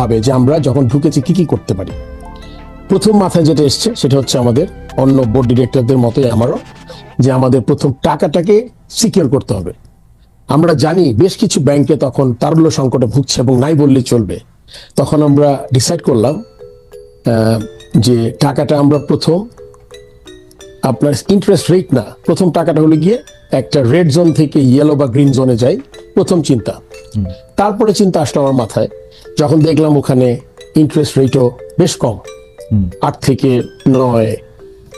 ভাবে যে আমরা যখন ঢুকেছি কি কি করতে পারি। প্রথম মাথায় যেটা এসছে সেটা হচ্ছে আমাদের অন্য বোর্ড ডিরেক্টরদের মতোই আমারও যে আমাদের প্রথম টাকাটাকে সিকিউর করতে হবে। আমরা জানি বেশ কিছু ব্যাংকে তখন তারল্য সংকটে ভুগছে এবং নাই বললে চলবে। তখন আমরা ডিসাইড করলাম যে টাকাটা আমরা প্রথম আপনার ইন্টারেস্ট রেট না প্রথম টাকাটা হলে গিয়ে একটা রেড জোন থেকে ইয়েলো বা গ্রিন জোনে যাই প্রথম চিন্তা। তারপরে চিন্তা আসলো আমার মাথায় যখন দেখলাম ওখানে ইন্টারেস্ট রেটও বেশ কম। আট থেকে নয়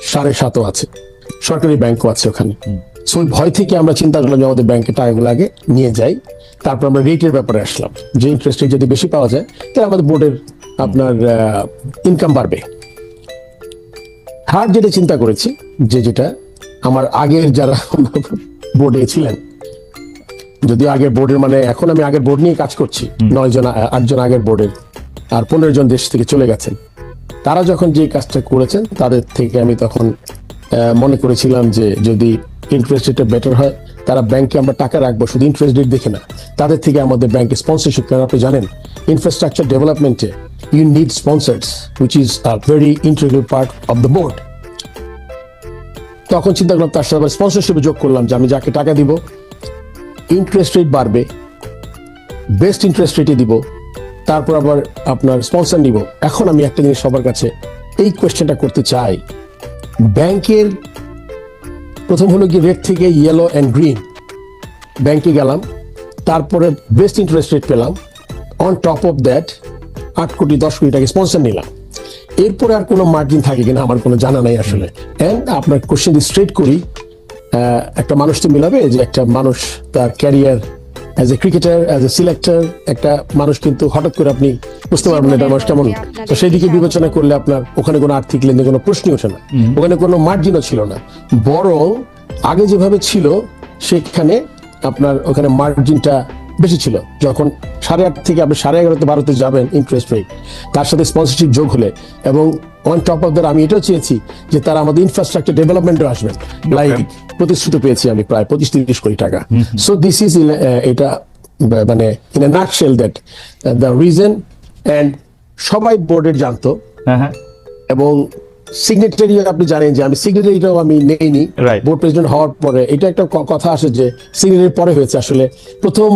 সাড়ে সাতও আছে। সরকারি ব্যাংকও আছে ওখানে। সো ওই ভয় থেকে আমরা চিন্তা করলাম যে আমাদের ব্যাংকে টাকাগুলো আগে নিয়ে যাই। তারপর আমরা রেটের ব্যাপারে আসলাম। যে ইন্টারেস্ট রেট যদি বেশি পাওয়া যায় তাহলে আমাদের বোর্ডের আপনার ইনকাম বাড়বে। থার্ড যেটা চিন্তা করেছি যে যেটা আমার আগের যারা বোর্ডে ছিলেন যদিও আগের বোর্ডের মানে এখন আমি আগের বোর্ড নিয়ে কাজ করছি। নয় জন আটজন আগের বোর্ডের আর পনেরো জন দেশ থেকে চলে গেছেন। তারা যখন যে কাজটা করেছেন তাদের থেকে আমি তখন মনে করেছিলাম যে যদি ইন্টারেস্ট রেটটা বেটার হয় তারা ব্যাংকে আমরা টাকা রাখব শুধু ইন্টারেস্ট রেট দেখে না। তাদের থেকে আমাদের ব্যাংকে স্পন্সরশিপ কারণ আপনি জানেন infrastructure ডেভেলপমেন্টে you need sponsors which is a very interview part of the board তখন চিন্তা করলাম তার সাথে স্পন্সরশিপে যোগ করলাম যে আমি যাকে টাকা দিব ইন্টারেস্ট রেট বাড়বে বেস্ট ইন্টারেস্ট রেটে দিব, তারপর আবার আপনার স্পন্সর নিব। এখন আমি একটা জিনিস সবার কাছে এই কোয়েশ্চেনটা করতে চাই। ব্যাংকের প্রথম হলো কি রেড থেকে ইয়েলো অ্যান্ড গ্রিন ব্যাংকে গেলাম, তারপরে বেস্ট ইন্টারেস্ট রেট পেলাম। অন টপ অফ দ্যাট আট কোটি দশ কোটি টাকা স্পন্সর নিলাম। এরপরে আর কোনো মার্জিন থাকে কিনা আমার কোনো জানা নাই আসলে। অ্যান্ড আপনার কোশ্চেন স্ট্রেট করি একটা মানুষ তো মিলাবে যে একটা মানুষ তার career as a cricketer as a selector একটা মানুষ কিন্তু হঠাৎ করে আপনি বুঝতে পারবেন না এটা মানুষ কেমন। তো সেই দিকে বিবেচনা করলে আপনার ওখানে কোনো আর্থিক লেনদেন কোনো প্রশ্নই ওঠে না। ওখানে কোনো মার্জিনও ছিল না। বরং আগে যেভাবে ছিল সেখানে আপনার ওখানে মার্জিনটা বেশি ছিল। যখন সাড়ে আট থেকে আপনি সাড়ে এগারোতে বারোতে যাবেন ইন্টারেস্ট রেট তার সাথে স্পন্সরশিপ যোগ হলে এবং অন টপ অফ দ্যাট আমি এটাও চেয়েছি যে তারা আমাদের ইনফ্রাস্ট্রাকচার ডেভেলপমেন্টও আসবেন। লাইক প্রতিশ্রুতি পেয়েছি আমি প্রায় পঁচিশ তিরিশ কোটি টাকা। সো দিস ইজ এটা মানে in a nutshell that the reason and সবাই বোর্ডের জানতো। হ্যাঁ হ্যাঁ। এবং সিগনেটারি আপনি জানেন যে আমি সিগনেটারিটাও আমি নেইনি. বোর্ড প্রেসিডেন্ট হওয়ার পরে এটা একটা কথা আসে যে সিগনেটারি পরে হয়েছে। আসলে প্রথম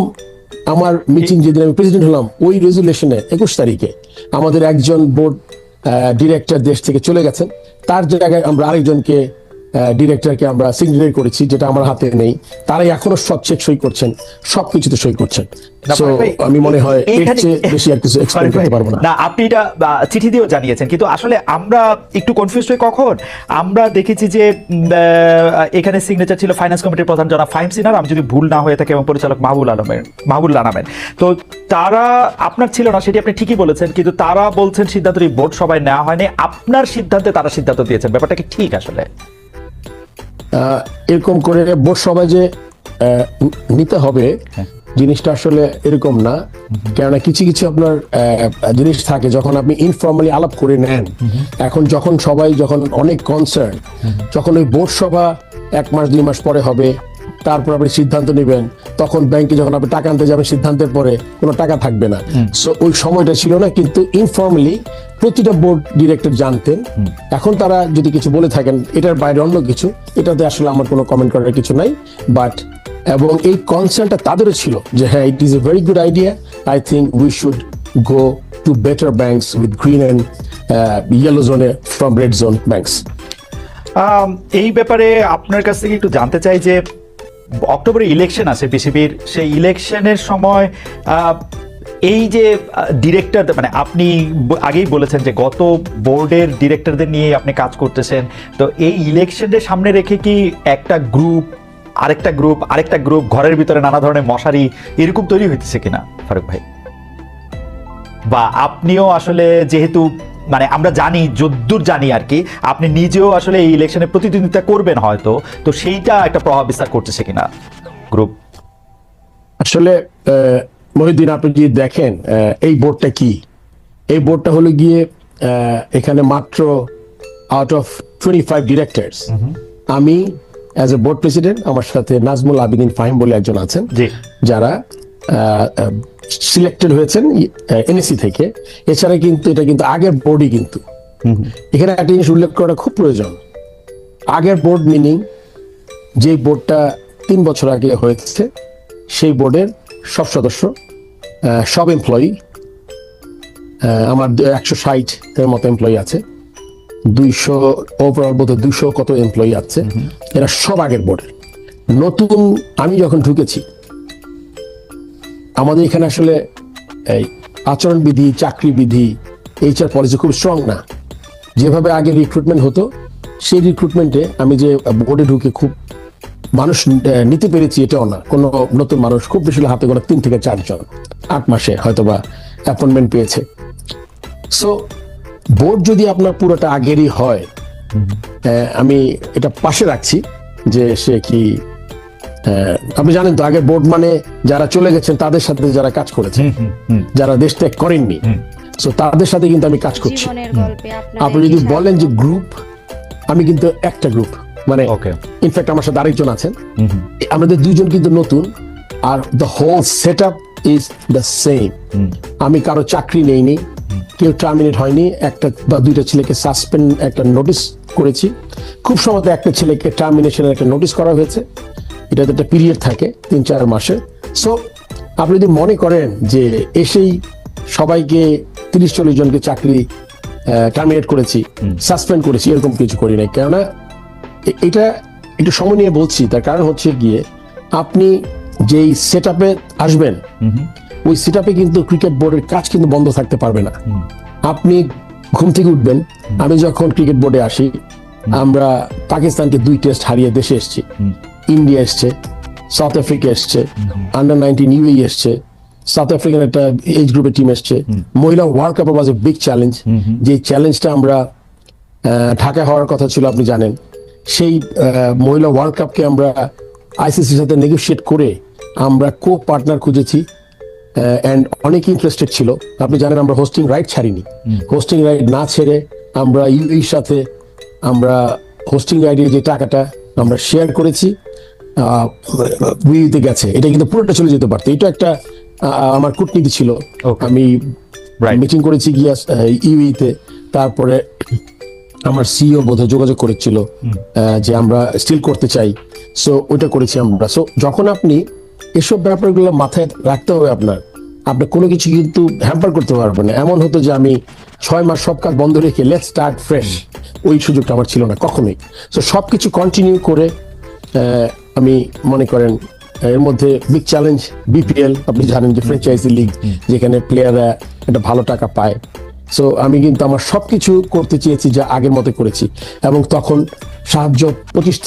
আমার মিটিং যেদিন আমি প্রেসিডেন্ট হলাম ওই রেজুলেশনে একুশ তারিখে আমাদের একজন বোর্ড ডিরেক্টর দেশ থেকে চলে গেছেন। তার জায়গায় আমরা আরেকজনকে ডিরেক্টরকে আমরা সিগনেটারি করেছি যেটা আমার হাতে নেই। তারাই এখনও সব চেক সই করছেন সব কিছুতে সই করছেন। আমি মনে হয় এর চেয়ে বেশি আর কিছু এক্সপ্লেন করতে পারব না। না আপনি এটা চিঠি দিয়েও জানিয়েছেন। কিন্তু আসলে আমরা একটু কনফিউজ হই কখন? আমরা দেখেছি যে এখানে সিগনেচার ছিল ফাইন্যান্স কমিটির প্রধান জনাব সিনার আমি যদি ভুল না হয়ে থাকে এবং পরিচালক মাহবুল আলমের মাহবুল আনামের তো তারা আপনার ছিল না সেটি আপনি ঠিকই বলেছেন। কিন্তু তারা বলছেন সিদ্ধান্তটি বোর্ড সবাই নেওয়া হয়নি। আপনার সিদ্ধান্তে তারা সিদ্ধান্ত দিয়েছেন। ব্যাপারটা কি ঠিক আসলে? আহ, এরকম করে বোর্ড সবাই যে নিতে হবে জিনিসটা আসলে এরকম না। কেননা কিছু কিছু আপনার জিনিস থাকে যখন আপনি ইনফর্মালি আলাপ করে নেন এখন যখন সবাই যখন অনেক কনসার্ন যখন ওই বোর্ড সভা এক মাস দুই মাস পরে হবে তারপর আপনি সিদ্ধান্ত নেবেন তখন ব্যাংকে যখন আপনি টাকা আনতে যাবেন সিদ্ধান্তের পরে কোনো টাকা থাকবে না। সো ওই সময়টা ছিল না কিন্তু ইনফর্মালি প্রতিটা বোর্ড ডিরেক্টর জানতেন। এখন তারা যদি কিছু বলে থাকেন এটার বাইরে অন্য কিছু এটাতে আসলে আমার কোনো কমেন্ট করার কিছু নাই বাট এবং এই কনসার্নটা তাদেরও ছিল যে হ্যাঁ it is a very good idea I think we should go to better banks with green and yellow জোনে ফ্রম রেড জোন ব্যাংকস এই ব্যাপারে আপনার কাছ থেকে একটু জানতে চাই যে, অক্টোবরে ইলেকশন আছে বিসিবির। সেই ইলেকশনের সময় এই যে ডিরেক্টর মানে আপনি আগেই বলেছেন যে, গত বোর্ডের ডিরেক্টরদের নিয়ে আপনি কাজ করতেছেন। তো এই ইলেকশনের সামনে রেখে কি একটা গ্রুপ আরেকটা গ্রুপ আরেকটা গ্রুপ ঘরের ভিতরে নানা ধরনের মশারি এরকম তৈরি হইতেছে কিনা ফারুক ভাই? বা আপনিও আসলে যেহেতু মানে আমরা জানি যদ্দূর জানি আর কি আপনি নিজেও আসলে এই ইলেকশনে প্রতিদ্বন্দ্বিতা করবেন হয়তো তো সেইটা একটা প্রভাব বিস্তার করতেছে কিনা গ্রুপ আসলে মহিউদ্দিন আপনি যদি দেখেন এই বোর্ডটা কি? এই বোর্ডটা হলো গিয়ে আহ, এখানে মাত্র out of twenty five directors আমি অ্যাজ এ বোর্ড প্রেসিডেন্ট আমার সাথে নাজমুল আবিদিন ফাহিম বলে একজন আছেন যারা সিলেক্টেড হয়েছেন এনএসসি থেকে। এছাড়া কিন্তু এটা কিন্তু আগের বোর্ডই কিন্তু। এখানে একটা জিনিস উল্লেখ করা খুব প্রয়োজন। আগের বোর্ড মিনিং যে বোর্ডটা তিন বছর আগে হয়েছে সেই বোর্ডের সব সদস্য সব এমপ্লয়ি আমার একশো ষাট এর মতো এমপ্লয়ি আছে। দুইশো ওভারঅল বোধ দুইশো কত এমপ্লয়ি আছে। এরা সব আগের বোর্ডের নতুন আমি যখন ঢুকেছি আমাদের এখানে আসলে এই আচরণবিধি চাকরি বিধি এইচআর পলিসি খুব স্ট্রং না। যেভাবে আগে রিক্রুটমেন্ট হতো সেই রিক্রুটমেন্টে আমি যে বোর্ডে ঢুকে খুব মানুষ নিতে পেরেছি এটাও না। কোনো নতুন মানুষ খুব বেশি হাতে গোনা তিন থেকে চারজন আট মাসে হয়তো বা অ্যাপয়েন্টমেন্ট পেয়েছে। সো বোর্ড যদি আপনার পুরোটা আগেরই হয় আমি এটা পাশে রাখছি যে সে কি আপনি জানেন তো আগের বোর্ড মানে যারা চলে গেছেন তাদের সাথে যারা কাজ করেছে যারা দেশ ত্যাগ করেননি। সো তাদের সাথে কিন্তু আমি কাজ করছি। আপনি যদি বলেন যে গ্রুপ আমি কিন্তু একটা গ্রুপ মানে. ইনফ্যাক্ট আমার সাথে আরেকজন আছেন। আমাদের দুইজন কিন্তু নতুন আর the whole set up is the same আমি কারও চাকরি নেইনি কেউ টার্মিনেট হয়নি একটা বা দুইটা ছেলেকে সাসপেন্ড একটা নোটিশ করেছি। খুব সম্ভবত একটা ছেলেকে টার্মিনেশনের একটা নোটিশ করা হয়েছে। এটাতে একটা পিরিয়ড থাকে তিন চার মাসে। সো আপনি যদি মনে করেন যে এসেই সবাইকে তিরিশ চল্লিশ জনকে চাকরি টার্মিনেট করেছি সাসপেন্ড করেছি এরকম কিছু করি নাই। কেননা এটা একটু সময় নিয়ে বলছি তার কারণ হচ্ছে গিয়ে আপনি যেই সেট আপে আসবেন ওই সেট আপে কিন্তু ক্রিকেট বোর্ডের কাজ কিন্তু বন্ধ থাকতে পারবে না। আপনি ঘুম থেকে উঠবেন। আমি যখন ক্রিকেট বোর্ডে আসি আমরা পাকিস্তানকে দুই টেস্ট হারিয়ে দেশে এসেছি। ইন্ডিয়া এসছে সাউথ আফ্রিকা এসছে আন্ডার নাইনটিন ইউএই এসছে সাউথ আফ্রিকান একটা এজ গ্রুপের টিম এসছে। মহিলা world cup was a big challenge যে চ্যালেঞ্জটা আমরা ঢাকায় হওয়ার কথা ছিল আপনি জানেন। সেই মহিলা ওয়ার্ল্ড কাপকে আমরা আইসিসির সাথে নেগোশিয়েট করে আমরা কো পার্টনার খুঁজেছি। অ্যান্ড অনেক ইন্টারেস্টেড ছিল। আপনি জানেন আমরা হোস্টিং রাইট ছাড়িনি। হোস্টিং রাইট না ছেড়ে আমরা ইউইর সাথে আমরা হোস্টিং রাইটের যে টাকাটা আমরা শেয়ার করেছি উইতে গেছে। এটা কিন্তু পুরোটা চলে যেতে পারতো। এটা একটা আমার কূটনীতি ছিল। আমি. মিটিং করেছি গিয়া ইউইতে তারপরে আমার সিইও বোধহয় যোগাযোগ করেছিল যে আমরা স্টিল করতে চাই। সো ওইটা করেছি আমরা। সো যখন আপনি এসব ব্যাপারগুলো মাথায় রাখতে হবে আপনার আপনি কোনো কিছু কিন্তু হ্যাম্পার করতে পারবেন না। এমন হতো যে আমি ছয় মাস সব কাজ বন্ধ রেখে লেট স্টার্ট ফ্রেশ ওই সুযোগটা আমার ছিল না কখনোই। সো সব কিছু কন্টিনিউ করে আমি মনে করেন এর মধ্যে বিগ চ্যালেঞ্জ বিপিএল আপনি জানেন যে ফ্র্যাঞ্চাইজি লিগ যেখানে প্লেয়াররা একটা ভালো টাকা পায়। সো আমি কিন্তু আমার সবকিছু করতে চেয়েছি যা আগের মতো করেছি। এবং তখন সাহায্য পঁচিশ